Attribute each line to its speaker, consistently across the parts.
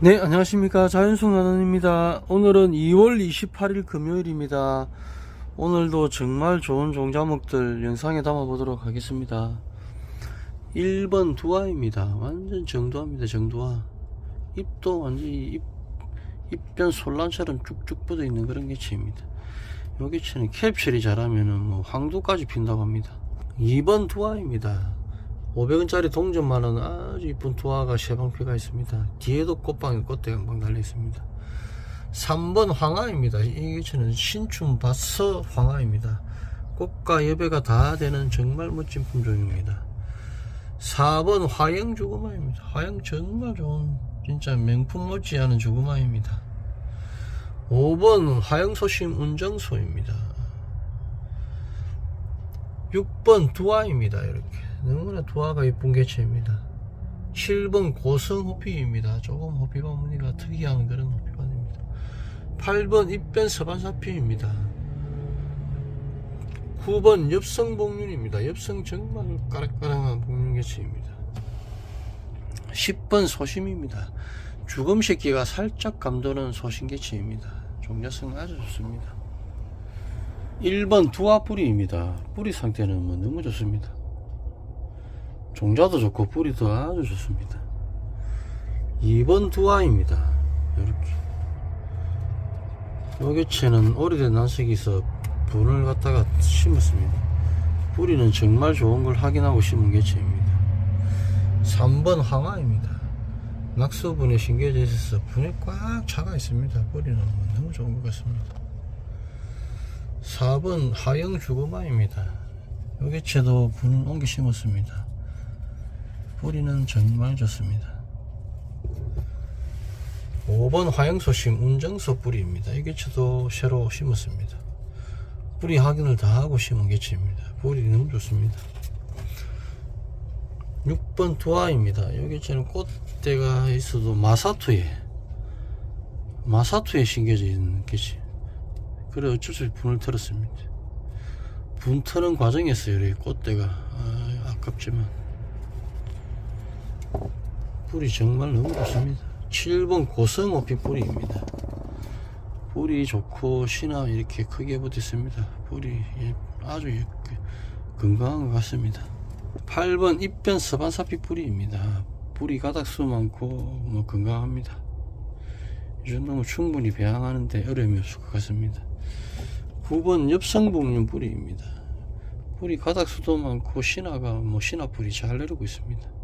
Speaker 1: 네, 안녕하십니까. 자연숙 나눔입니다. 오늘은 2월 28일 금요일입니다. 오늘도 정말 좋은 종자목들 영상에 담아 보도록 하겠습니다. 1번 두화입니다. 완전 정두화입니다. 정두화. 잎도 완전히 잎, 잎변 솔란처럼 쭉쭉 뻗어 있는 그런 개체입니다. 요 개체는 캡슐이 자라면은 뭐 황도까지 핀다고 합니다. 2번 두화입니다. 500원짜리 동전만은 아주 이쁜 두화가 세방피가 있습니다. 뒤에도 꽃방에 꽃대가 막 달려 있습니다. 3번 황화입니다. 이 개체는 신춘 바서 황화입니다. 꽃과 여배가 다 되는 정말 멋진 품종입니다. 4번 화영 주구마입니다. 화영 정말 좋은 진짜 명품 못지않은 주구마입니다. 5번 화영소심 운정소입니다. 6번 두화입니다. 이렇게 너무나 두화가 예쁜 개체입니다. 7번 고성 호피입니다. 조금 호피가 무늬가 특이한 그런 호피가 됩니다. 8번 입변 서반사피입니다. 9번 엽성 복륜입니다. 엽성 정말 까락까락한 복륜 개체입니다. 10번 소심입니다. 죽음 새끼가 살짝 감도는 소심 개체입니다. 종자성 아주 좋습니다. 1번 두화 뿌리입니다. 뿌리 상태는 뭐 너무 좋습니다. 종자도 좋고 뿌리도 아주 좋습니다. 2번 두화입니다. 이렇게. 요 개체는 오래된 난색에서 분을 갖다가 심었습니다. 뿌리는 정말 좋은 걸 확인하고 심은 개체입니다. 3번 항아입니다. 낙서분에 심겨져 있어서 분에 꽉 차가 있습니다. 뿌리는 뭐 너무 좋은 것 같습니다. 4번 하영 주거마입니다. 요 개체도 분을 옮겨 심었습니다. 뿌리는 정말 좋습니다. 5번 화영소심 운정소 뿌리입니다. 이 개체도 새로 심었습니다. 뿌리 확인을 다 하고 심은 개체입니다. 뿌리 너무 좋습니다. 6번 두아입니다. 이 개체는 꽃대가 있어도 마사토에 마사토에 심겨져 있는 개체. 그래 어쩔 수 없이 분을 틀었습니다. 분 트는 과정에서 이렇게 꽃대가 아, 아깝지만 뿌리 정말 너무 좋습니다. 7번 고성호피 뿌리입니다. 뿌리 좋고 신화 이렇게 크게 붙어 있습니다. 뿌리 예, 아주 예, 건강한 것 같습니다. 8번 입변 서반사피 뿌리입니다. 뿌리 가닥수 많고 뭐 건강합니다. 이 정도면 충분히 배양하는데 어려움이 없을 것 같습니다. 9번 엽성복륜 뿌리입니다. 뿌리 가닥수도 많고 신화가 뭐 신화 뿌리 잘 내리고 있습니다.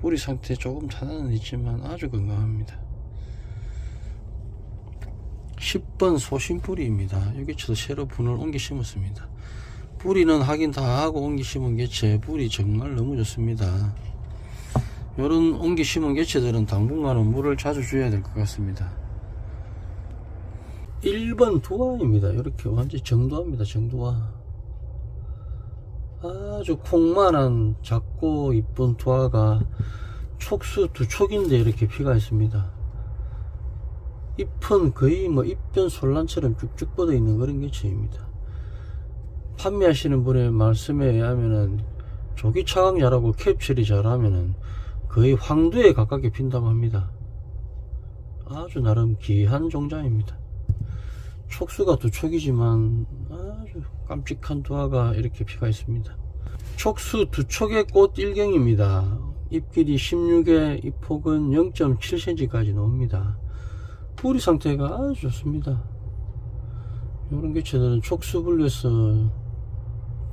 Speaker 1: 뿌리 상태 조금 차단은 있지만 아주 건강합니다. 10번 소심뿌리입니다. 여기 저도 새로 분을 옮겨 심었습니다. 뿌리는 확인 다 하고 옮겨 심은 개체 뿌리 정말 너무 좋습니다. 요런 옮겨 심은 개체들은 당분간은 물을 자주 줘야 될 것 같습니다. 1번 두화입니다. 이렇게 완전 정두화입니다. 정두화. 아주 콩만한 작고 이쁜 두화가 촉수 두 촉인데 이렇게 피가 있습니다. 잎은 거의 뭐 잎변 솔란처럼 쭉쭉 뻗어 있는 그런 개체입니다. 판매하시는 분의 말씀에 의하면은 조기 차광자라고 캡슐이 자라면은 거의 황도에 가깝게 핀다고 합니다. 아주 나름 귀한 종자입니다. 촉수가 두 촉이지만 깜찍한 두화가 이렇게 피가 있습니다. 촉수 두 촉의 꽃 일경입니다. 잎길이 16에 잎폭은 0.7cm까지 나옵니다. 뿌리 상태가 아주 좋습니다. 이런 개체들은 촉수 분류해서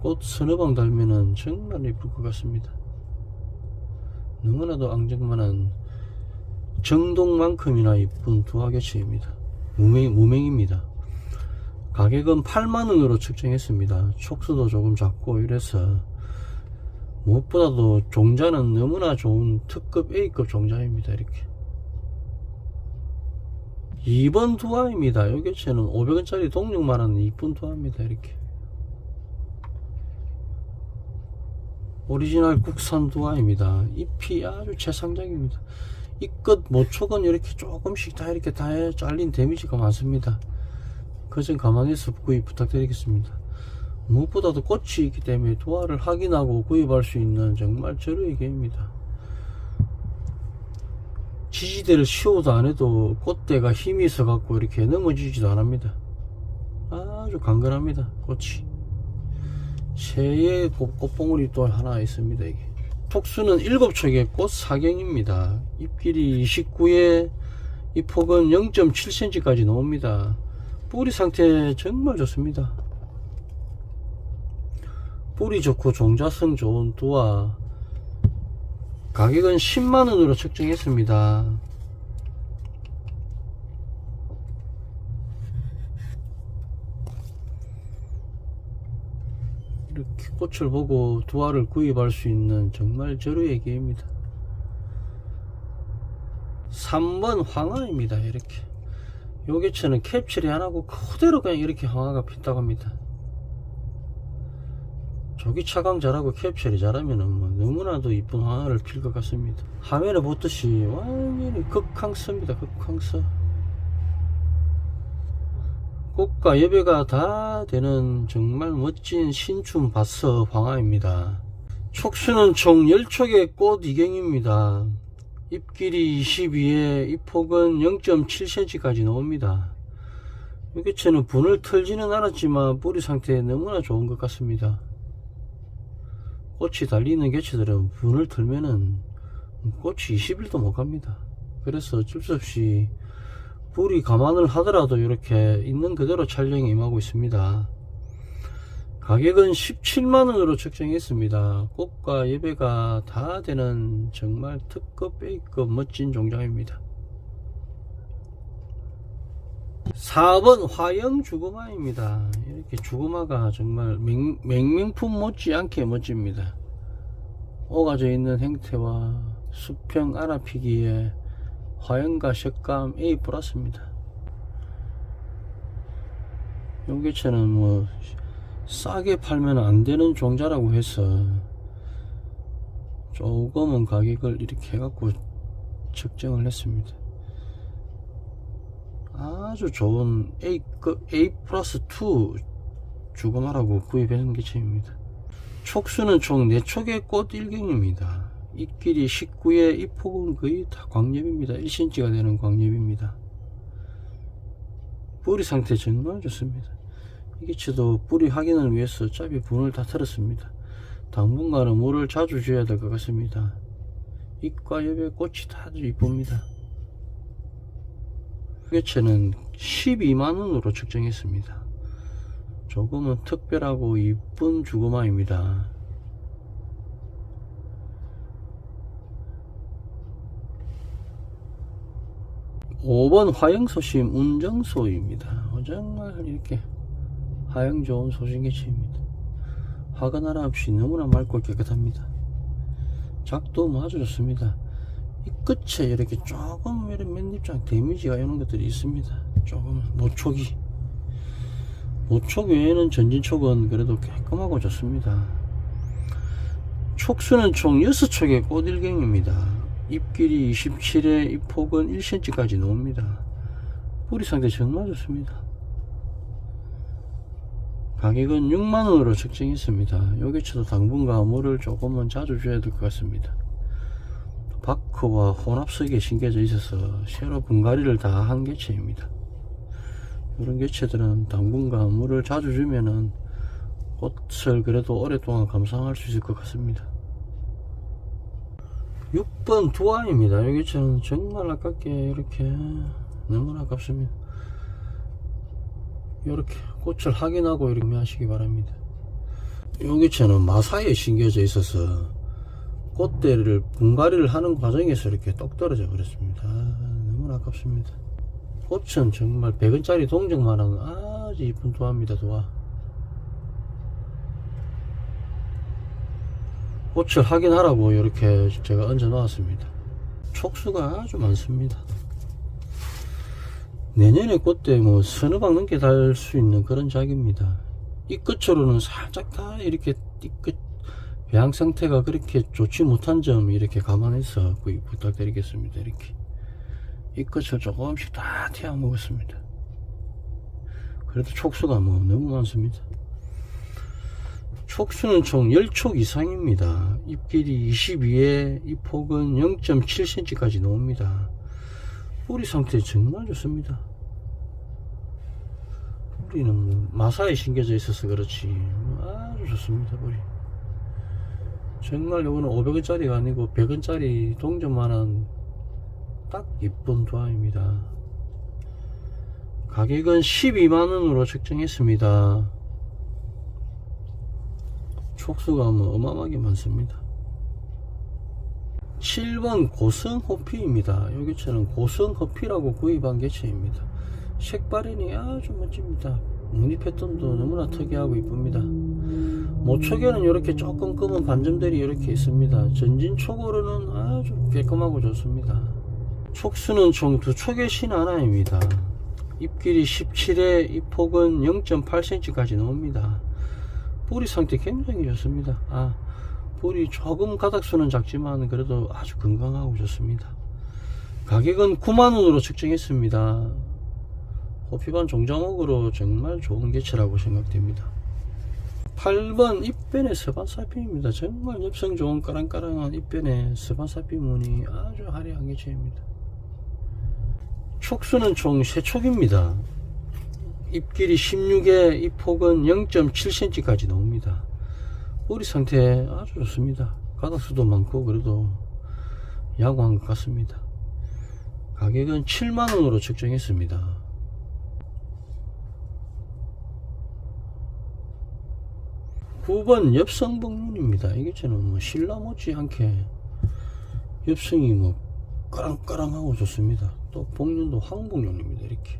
Speaker 1: 꽃 서너 방 달면은 정말 예쁠 것 같습니다. 너무나도 앙증만한 정동만큼이나 이쁜 두화 개체입니다. 무맹, 무맹입니다. 가격은 8만원으로 측정했습니다. 촉수도 조금 작고 이래서 무엇보다도 종자는 너무나 좋은 특급 A급 종자입니다. 이렇게 2번 두화입니다. 이 개체는 500원짜리 동력만한 이쁜 두화입니다. 이렇게 오리지널 국산 두화입니다. 잎이 아주 최상적입니다. 이끝 모촉은 이렇게 조금씩 다 이렇게 다 잘린 데미지가 많습니다. 그점 감안해서 구입 부탁드리겠습니다. 무엇보다도 꽃이 있기 때문에 도화를 확인하고 구입할 수 있는 정말 절호의 기회입니다. 지지대를 씌워도 안 해도 꽃대가 힘이 있어 갖고 이렇게 넘어지지도 않습니다. 아주 강건합니다. 꽃이. 새의 꽃, 꽃봉오리 또 하나 있습니다. 이게. 촉수는 7촉의 꽃 사경입니다. 잎길이 29에 이 폭은 0.7cm까지 나옵니다. 뿌리 상태 정말 좋습니다. 뿌리 좋고 종자성 좋은 두와 가격은 10만원으로 책정했습니다. 이렇게 꽃을 보고 두알을 구입할 수 있는 정말 절호의 기회입니다. 3번 황화입니다. 이렇게. 요 개체는 캡슐이 안 하고 그대로 그냥 이렇게 황화가 핀다고 합니다. 조기 차강 잘하고 캡슐이 잘하면은 뭐 너무나도 이쁜 황화를 필 것 같습니다. 화면에 보듯이 완전히 극황서입니다. 극황서. 꽃과 예배가 다 되는 정말 멋진 신춘 바서 황화입니다. 촉수는 총 10촉의 꽃 이경입니다. 잎길이 22에 잎폭은 0.7cm까지 나옵니다. 이 개체는 분을 털지는 않았지만 뿌리 상태 너무나 좋은 것 같습니다. 꽃이 달리는 개체들은 분을 털면은 꽃이 20일도 못 갑니다. 그래서 어쩔 수 없이 뿌리 감안을 하더라도 이렇게 있는 그대로 촬영에 임하고 있습니다. 가격은 17만원으로 책정했습니다. 꽃과 예배가 다 되는 정말 특급 A급 멋진 종장입니다. 4번 화영 주구마입니다. 이렇게 주구마가 정말 맹, 맹명품 못지않게 멋집니다. 오가져 있는 행태와 수평 알아피기에 화영과 색감 A 플러스입니다. 용개체는 뭐 싸게 팔면 안 되는 종자라고 해서 조금은 가격을 이렇게 해갖고 측정을 했습니다. 아주 좋은 A, 그 A 플러스 2 주거마라고 구입한 개체입니다. 촉수는 총 4촉의 꽃 일경입니다. 잎길이 19에 잎폭은 거의 다 광엽입니다. 1cm가 되는 광엽입니다. 뿌리 상태 정말 좋습니다. 이 개체도 뿌리 확인을 위해서 짭이 분을 다 털었습니다. 당분간은 물을 자주 줘야 될 것 같습니다. 잎과 옆에 꽃이 다 아주 이쁩니다. 개체는 12만원으로 측정했습니다. 조금은 특별하고 이쁜 주거마입니다. 오번 화영소심 운정소입니다. 정말 이렇게 하영 좋은 소신개체입니다. 화가 나라 없이 너무나 맑고 깨끗합니다. 작도 뭐 아주 좋습니다. 이 끝에 이렇게 조금 이런 맨잎장 데미지가 이런 것들이 있습니다. 조금 모촉이 모촉 외에는 전진촉은 그래도 깔끔하고 좋습니다. 촉수는 총 6촉의 꽃일경입니다. 잎길이 27에 잎폭은 1cm까지 나옵니다. 뿌리 상태 정말 좋습니다. 가격은 6만원으로 책정했습니다. 여기쳐도 당분간 물을 조금은 자주 줘야 될 것 같습니다. 바크와 혼합석에 심겨져 있어서 새로 분갈이를 다 한 개체입니다. 이런 개체들은 당분간 물을 자주 주면은 꽃을 그래도 오랫동안 감상할 수 있을 것 같습니다. 6번 두아입니다. 이 개체는 정말 아깝게 이렇게 너무나 아깝습니다. 이렇게 꽃을 확인하고 이렇게 하시기 바랍니다. 이 개체는 마사에 심겨져 있어서 꽃대를 분갈이를 하는 과정에서 이렇게 똑 떨어져 버렸습니다. 아, 너무나 아깝습니다. 꽃은 정말 100원짜리 동정만한 아주 이쁜 도화입니다. 도화. 꽃을 확인하라고 이렇게 제가 얹어 놓았습니다. 촉수가 아주 많습니다. 내년에 꽃대 뭐 서너 방 넘게 달 수 있는 그런 작입니다. 이 끝으로는 살짝 다 이렇게 띠끝 배양 상태가 그렇게 좋지 못한 점 이렇게 감안해서 구입 부탁드리겠습니다. 이렇게 이 끝을 조금씩 다 태워 먹었습니다. 그래도 촉수가 뭐 너무 많습니다. 촉수는 총 10촉 이상입니다. 잎길이 22에 잎폭은 0.7cm까지 나옵니다. 뿌리 상태 정말 좋습니다. 뿌리는 뭐 마사에 심겨져 있어서 그렇지 아주 좋습니다 뿌리. 정말 요거는 500원짜리가 아니고 100원짜리 동전만한 딱 이쁜 도화입니다. 가격은 12만원으로 책정했습니다. 촉수가 뭐 어마어마하게 많습니다. 7번 고성호피입니다. 여기처럼 고성호피라고 구입한 개체입니다. 색발인이 아주 멋집니다. 무늬 패턴도 너무나 특이하고 이쁩니다. 모촉에는 이렇게 조금 검은 반점들이 이렇게 있습니다. 전진 촉으로는 아주 깔끔하고 좋습니다. 촉수는 총두 촉의 신 하나입니다. 잎길이 17에 잎폭은 0.8cm까지 나옵니다. 뿌리 상태 굉장히 좋습니다. 아, 뿌리 조금 가닥수는 작지만 그래도 아주 건강하고 좋습니다. 가격은 9만원으로 측정했습니다. 호피반 종자목으로 정말 좋은 개체라고 생각됩니다. 8번 입변의 서반사피입니다. 정말 엽성 좋은 까랑까랑한 입변의 서반사피 무늬 아주 화려한 개체입니다. 촉수는 총 3촉입니다. 잎길이 16에 잎폭은 0.7cm까지 나옵니다. 뿌리 상태 아주 좋습니다. 가닥수도 많고 그래도 야구한 것 같습니다. 가격은 7만원으로 책정했습니다. 9번 엽성복륜입니다. 이게 저는 뭐 신라 못지않게 엽성이 뭐 까랑까랑하고 좋습니다. 또 복륜도 황복륜입니다. 이렇게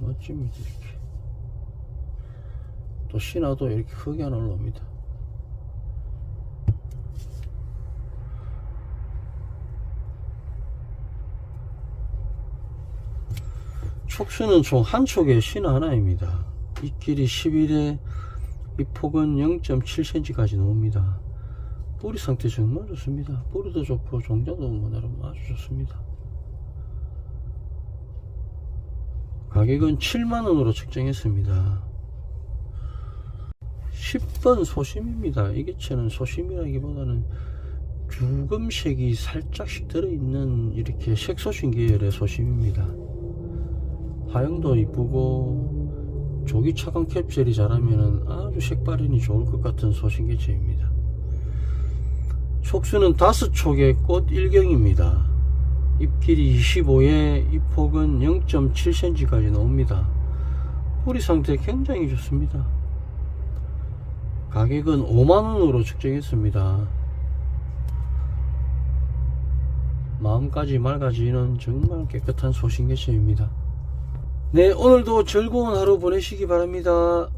Speaker 1: 멋집니다. 이렇게 또 신화도 이렇게 흙이 하나 올라옵니다. 촉수는 총 한 촉에 신 하나입니다. 이 길이 11에 이 폭은 0.7cm까지 나옵니다. 뿌리 상태 정말 좋습니다. 뿌리도 좋고 종자도 뭐 나름 아주 좋습니다. 가격은 7만원으로 책정했습니다. 10번 소심입니다. 이 개체는 소심이라기보다는 주금색이 살짝씩 들어있는 이렇게 색소신 계열의 소심입니다. 하영도 이쁘고 조기 차광 캡슐이 자라면 아주 색발인이 좋을 것 같은 소신 개체입니다. 촉수는 다섯 촉의 꽃 일경입니다. 잎길이 25에 잎폭은 0.7cm까지 나옵니다. 뿌리 상태 굉장히 좋습니다. 가격은 5만원으로 측정했습니다. 마음까지 맑아지는 정말 깨끗한 소신개체입니다. 네, 오늘도 즐거운 하루 보내시기 바랍니다.